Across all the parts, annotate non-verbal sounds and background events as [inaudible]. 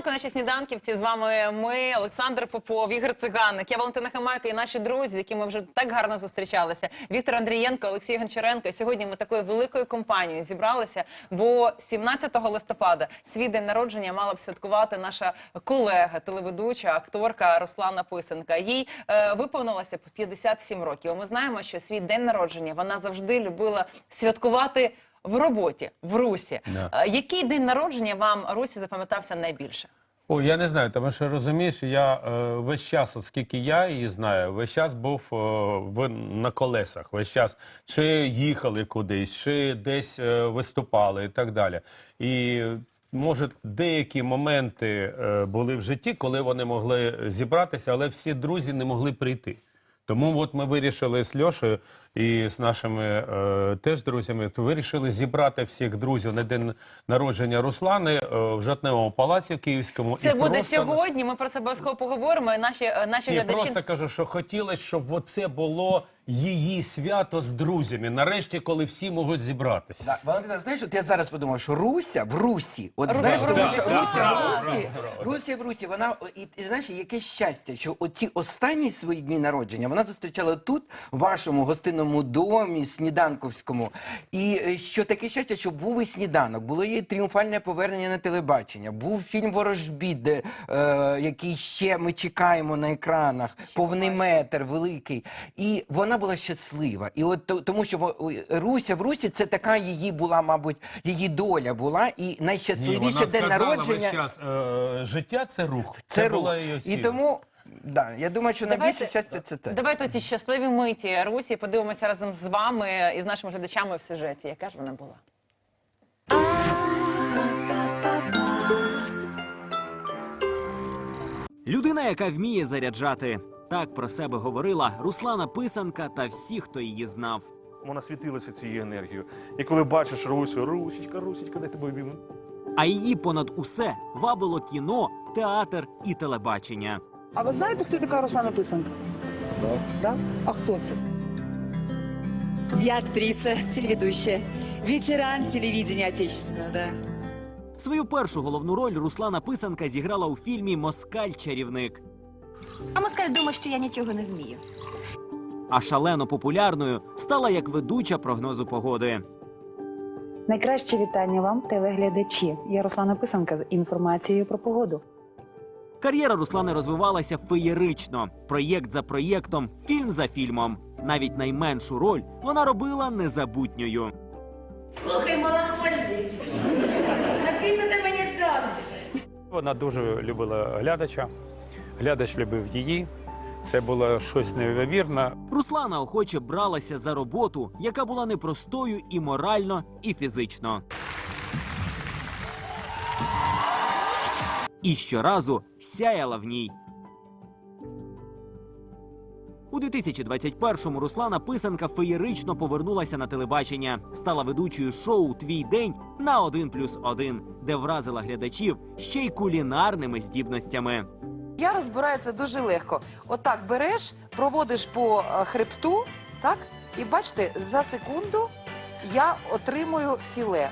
ранку, наші сніданківці. З вами ми, Олександр Попов, Ігор Циганик, я Валентина Хамайко і наші друзі, з якими вже так гарно зустрічалися. Віктор Андрієнко, Олексій Гончаренко. І сьогодні ми такою великою компанією зібралися. Бо 17 листопада свій день народження мала б святкувати наша колега, телеведуча, акторка Руслана Писенка. Їй е, виповнилося б 57 років. Ми знаємо, що свій день народження вона завжди любила святкувати. В роботі в Русі. Да. Е, Який день народження вам Русі запам'ятався найбільше? О, я не знаю, тому що розумієш, я е, весь час, от скільки я її знаю, весь час був е, в, на колесах. Весь час чи їхали кудись, чи десь е, виступали і так далі. І може деякі моменти е, були в житті, коли вони могли зібратися, але всі друзі не могли прийти. Тому от ми вирішили з Льошею і з нашими е, теж друзями, то вирішили зібрати всіх друзів на день народження Руслани е, в Жатневому палаці Київському. Це І буде просто- сьогодні. Ми про це обов'язково поговоримо. І наші е, наші глядачі просто кажу, що хотілося, щоб це було її свято з друзями. Нарешті, коли всі можуть зібратися. Да, Валентина, знаєш, от я зараз подумав, що Руся в Русі, от Руся знаєш, в тому Русі. що Да, Руся да, в Русі. Руся в Русі, вона і, і знаєш, яке щастя, що оці останні свої дні народження вона зустрічала тут, в вашому гостинному домі, сніданковському. І е, що таке щастя, що був і сніданок, було її тріумфальне повернення на телебачення, був фільм Ворожбіт, де, е, який ще ми чекаємо на екранах, повний метр, великий. І вона була щаслива. І от тому, що Руся в Русі це така її була, мабуть, її доля була, і Ні, найщасливіше вона день сказала народження. весь час, е, життя це рух. Це рух. була її І тому, да, я думаю, що найбільше щастя це те. Давайте ці щасливі миті Русі подивимося разом з вами і з нашими глядачами в сюжеті. Яка ж вона була? Людина, яка вміє заряджати. Так про себе говорила Руслана Писанка та всі, хто її знав. Вона світилася цією енергією. І коли бачиш Русю, Русічка, Русічка, де тебе обійму? А її понад усе вабило кіно, театр і телебачення. А ви знаєте, хто така Руслана Писанка? Да. Да? А хто це? Я актриса, телеведущая, ветеран телевидения отечественного, да. Свою першу головну роль Руслана Писанка зіграла у фільмі Москаль-чарівник. А москаль думає, що я нічого не вмію. А шалено популярною стала як ведуча прогнозу погоди. Найкраще вітання вам, телеглядачі. Я Руслана Писанка з інформацією про погоду. Кар'єра Руслани розвивалася феєрично, проєкт за проєктом, фільм за фільмом. Навіть найменшу роль вона робила незабутньою. Слухай, малахольний. Написати мені здався. Вона дуже любила глядача, глядач любив її. Це було щось неймовірне. Руслана охоче бралася за роботу, яка була непростою і морально, і фізично. І щоразу сяяла в ній. У 2021-му Руслана Писанка феєрично повернулася на телебачення, стала ведучою шоу Твій день на 1 плюс 1, де вразила глядачів ще й кулінарними здібностями. Я розбираю це дуже легко. Отак береш, проводиш по е, хребту, так? І бачите, за секунду я отримую філе.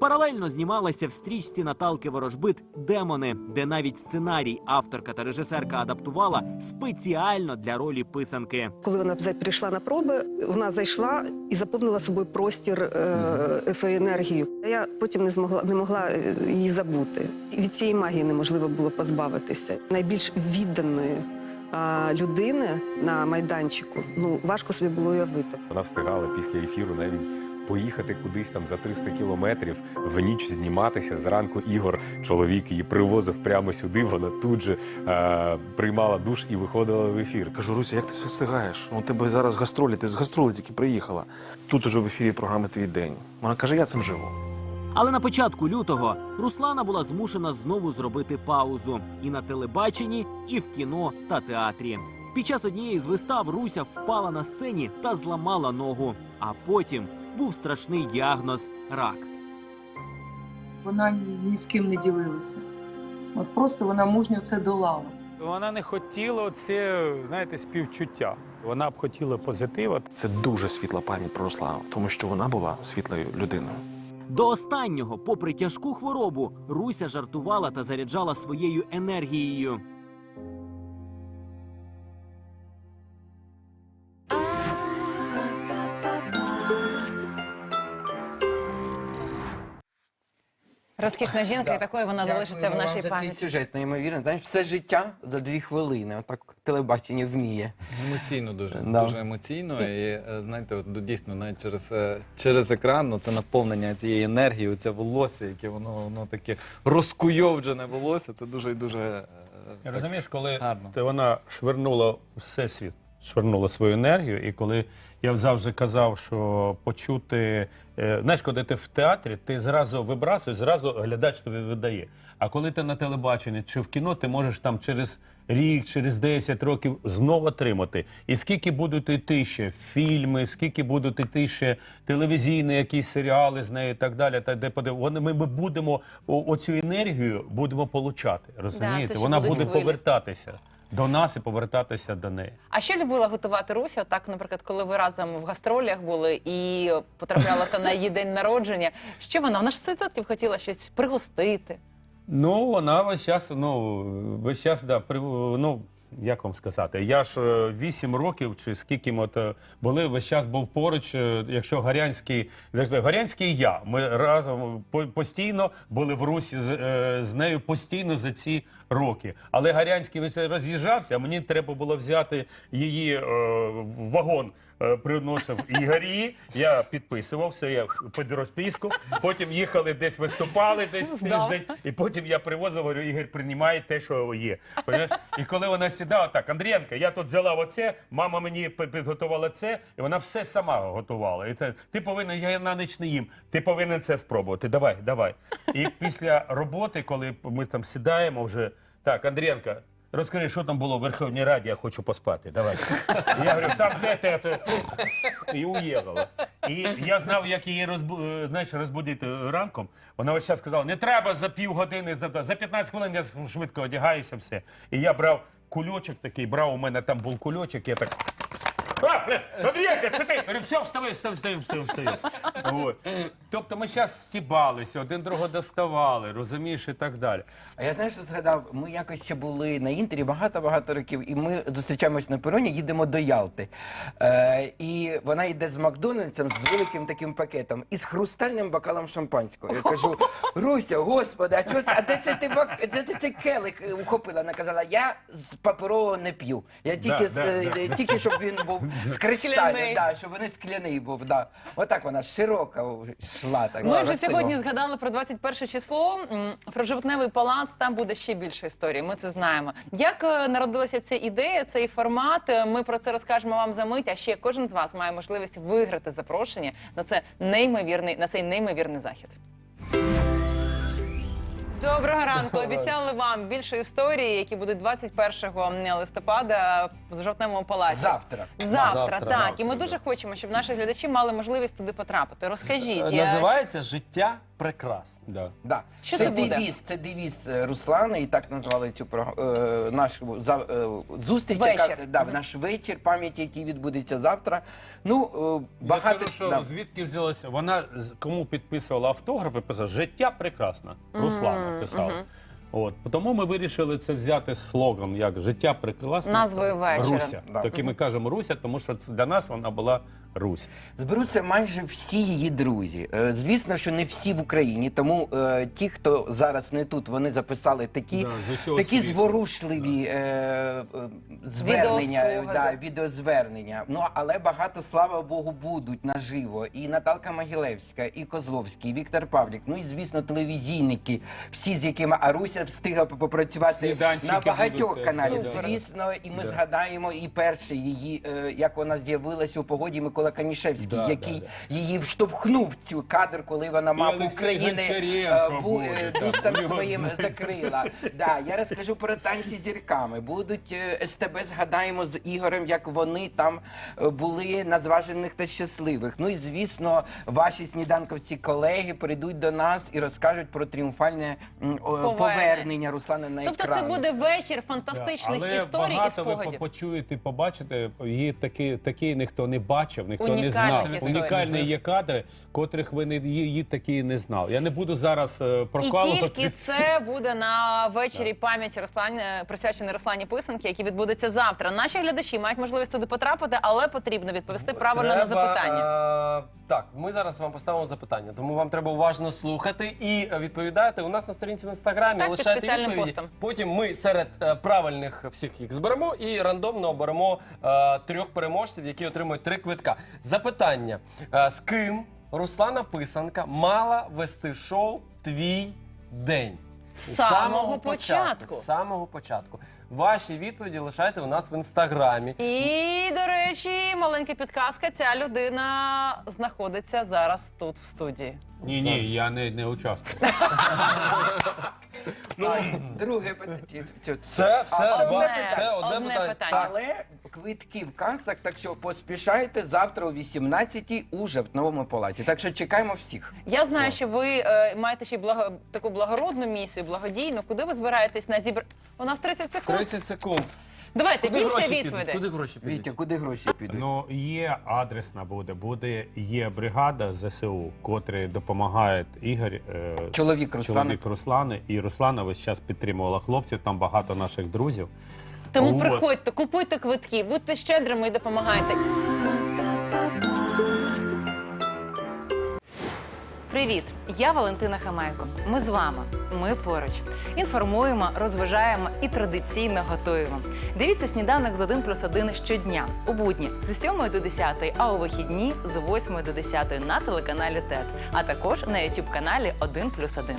Паралельно знімалася в стрічці Наталки Ворожбит Демони, де навіть сценарій авторка та режисерка адаптувала спеціально для ролі писанки. Коли вона за- прийшла на проби, вона зайшла і заповнила собою простір е, своєю енергією. Я потім не змогла не могла е, її забути. Від цієї магії неможливо було позбавитися. Найбільш відданої е, людини на майданчику ну важко собі було уявити. Вона встигала після ефіру навіть поїхати кудись там за 300 кілометрів в ніч зніматися. Зранку Ігор, чоловік, її привозив прямо сюди. Вона тут же е, приймала душ і виходила в ефір. Кажу, Руся, як ти це встигаєш? Ну, У тебе зараз гастролі, ти з гастролі тільки приїхала. Тут уже в ефірі програми Твій день. Вона каже, я цим живу. Але на початку лютого Руслана була змушена знову зробити паузу і на телебаченні, і в кіно та театрі. Під час однієї з вистав Руся впала на сцені та зламала ногу. А потім був страшний діагноз рак. Вона ні з ким не ділилася. От просто вона мужньо це долала. Вона не хотіла це, знаєте, співчуття. Вона б хотіла позитива. Це дуже світла пам'ять про Руслану, тому що вона була світлою людиною. До останнього, попри тяжку хворобу, Руся жартувала та заряджала своєю енергією. Розкішна [laughs] жінка, і такою вона залишиться в нашій вам за пам'яті. цей сюжет, неймовірно. Знаєш, все життя за дві хвилини. Отак телебачення вміє. Емоційно дуже, Да. дуже емоційно. І е, знаєте, от, дійсно, навіть через, е, через екран ну, це наповнення цієї енергії, це волосся, яке воно, воно таке розкуйовджене волосся. Це дуже і дуже е, так, Розумієш, коли гарно. ти вона швирнула всесвіт, швирнула свою енергію, і коли я завжди казав, що почути, е, знаєш, коли ти в театрі, ти зразу вибрасуєш, зразу глядач тобі видає. А коли ти на телебаченні чи в кіно, ти можеш там через рік, через 10 років знову отримати. І скільки будуть йти ще фільми, скільки будуть йти ще телевізійні якісь серіали з нею і так далі, та де подив... вони ми, будемо о- оцю енергію будемо получати. Розумієте? ще Вона буде хвилі. повертатися до нас і повертатися до неї. А що любила готувати Руся? Так, наприклад, коли ви разом в гастролях були і потраплялася на її день народження. Що вона? Вона ж 100% хотіла щось пригостити. Ну, вона весь час, ну, весь час, да, при, ну, як вам сказати, я ж е, вісім років, чи скільки ми от, е, були, весь час був поруч, е, якщо Гарянський, якщо Гарянський і я, ми разом по- постійно були в Русі з, е, з нею постійно за ці роки. Але Гарянський весь роз'їжджався, а мені треба було взяти її е, в вагон. е, Приносив Ігорі, я підписував все, я під розписку. Потім їхали десь виступали десь тиждень, і потім я привозив, говорю, Ігор, приймай те, що є. Понимаєш? І коли вона сідала, так, Андрієнка, я тут взяла оце, мама мені підготувала це, і вона все сама готувала. І це, ти повинен, я на ніч не їм, ти повинен це спробувати. Давай, давай. І після роботи, коли ми там сідаємо вже, так, Андрієнка, Розкажи, що там було в Верховній Раді, я хочу поспати. Давай. І я говорю, там те, те, те. І уїхала. І я знав, як її розбу... е, знаєш, розбудити ранком. Вона ось час сказала, не треба за півгодини, за, за 15 хвилин я швидко одягаюся, все. І я брав кульочок такий, брав у мене там був кульочок, я так. А, бля, Андрійка, це ти! Говорю, все, вставай, вставай, вставай, вставай, вставай. От. Тобто ми зараз стібалися, один другого доставали, розумієш, і так далі. А я знаєш, що згадав, ми якось ще були на інтері багато-багато років, і ми зустрічаємось на пероні, їдемо до Ялти. Е, і вона йде з Макдональдсом з великим таким пакетом і з хрустальним бокалом шампанського. Я кажу: [laughs] Руся, господи, а чого це? А де це ти бак... де ти цей келих е, ухопила? Вона казала, я з паперового не п'ю. Я тільки, Да, з, да, е, да. тільки щоб він був [laughs] з Скляний. да, щоб він скляний був. Да. Отак вона широка йшла. Так, Ми вже красиво. сьогодні згадали про 21 число. м, Про жовтневий палац там буде ще більше історії. Ми це знаємо. Як е, народилася ця ідея, цей формат? Е, Ми про це розкажемо вам за мить. А ще кожен з вас має можливість виграти запрошення на це неймовірний на цей неймовірний захід. Доброго ранку. Обіцяли вам більше історії, які будуть 21 листопада в жовтневому палаці. Завтра. Завтра, Завтра, так. завтра, І ми дуже хочемо, щоб наші глядачі мали можливість туди потрапити. Розкажіть, е, Називається життя прекрасне. Да. Да. Що це це буде? девіз, це девіз е, Руслана, і так назвали цю про е, нашу за, е, зустріч, Вечір. яка да, наш вечір пам'яті, який відбудеться завтра. Ну е, Я багато скажу, що да. звідки взялося? Вона з- кому підписувала автографи, писала життя Прекрасна Руслана писала. От тому ми вирішили це взяти слоган як життя прекрасне. Назвою вечора. Руся. Да. Так і ми кажемо Руся, тому що це для нас вона була Русь. Зберуться майже всі її друзі. Е, Звісно, що не всі в Україні, тому е, ті, хто зараз не тут, вони записали такі, Да, з усього такі світу. зворушливі е, е, звернення, Відеоспогади. да, відеозвернення. Ну але багато, слава Богу, будуть наживо. І Наталка Могилевська, і Козловський, і Віктор Павлік. Ну і звісно, телевізійники, всі з якими Аруся встигла попрацювати Сніданчики на багатьох будуть, каналів. супер. Звісно, і ми Да. згадаємо і перше її, е, як вона з'явилася у погоді Микола Канішевський, Да, який да, її вштовхнув в цю кадр, коли вона мав Олексій України Гончаренко е, буде, е, дустом у нього своїм закрила. Да, я розкажу про танці з зірками. Будуть е, СТБ, згадаємо з Ігорем, як вони там е, були на зважених та щасливих. Ну і звісно, ваші сніданковці колеги прийдуть до нас і розкажуть про тріумфальне м, о, Повернення. повернення Руслана на Тобто це буде вечір фантастичних Але історій і багато ви спогадів. почуєте, побачите, її такі, такі ніхто не бачив, ніхто Унікальних не знав. історій. Унікальні є кадри, котрих ви не її такі не знали. Я не буду зараз е, І прокалувати. тільки це буде на вечорі пам'яті Руслан, е, присвячений Руслані Писанки, який відбудеться завтра. Наші глядачі мають можливість туди потрапити, але потрібно відповісти правильно на Треба, запитання. е, так, ми зараз вам поставимо запитання, тому вам треба уважно слухати і е, відповідати у нас на сторінці в інстаграмі. Так, під лишайте спеціальним відповіді. постом. Потім ми серед е, правильних всіх їх зберемо і рандомно оберемо е, трьох переможців, які отримують три квитка. Запитання: Е, з ким Руслана Писанка мала вести шоу Твій день? З самого початку. З самого початку. Ваші відповіді лишайте у нас в інстаграмі. І, до речі, маленька підказка. Ця людина знаходиться зараз тут в студії. Ні, ні, я не, не участвую. Друге питання. Це все одне це одне одне питання. питання. Але квитки в касах, так що поспішайте завтра о 18-й у Жовтновому палаці. Так що чекаємо всіх. Я знаю, що ви е, маєте ще й благо, таку благородну місію, благодійну. Куди ви збираєтесь на зібр... У нас 30 секунд. 30 секунд. Давайте Куди більше гроші підуть? відповідей. Куди гроші підуть? Вітя, куди гроші підуть? Ну, є адресна буде, буде, є бригада ЗСУ, котрі допомагають Ігор, е, Чоловік Руслана. чоловік Руслани. І Руслана весь час підтримувала хлопців, там багато наших друзів. Тому От. приходьте, купуйте квитки, будьте щедрими і допомагайте. Привіт, я Валентина Хамайко. Ми з вами. Ми поруч. Інформуємо, розважаємо і традиційно готуємо. Дивіться сніданок з 1 плюс 1 щодня у будні з 7 до 10, а у вихідні з 8 до 10 на телеканалі ТЕТ, а також на YouTube каналі 1 плюс 1.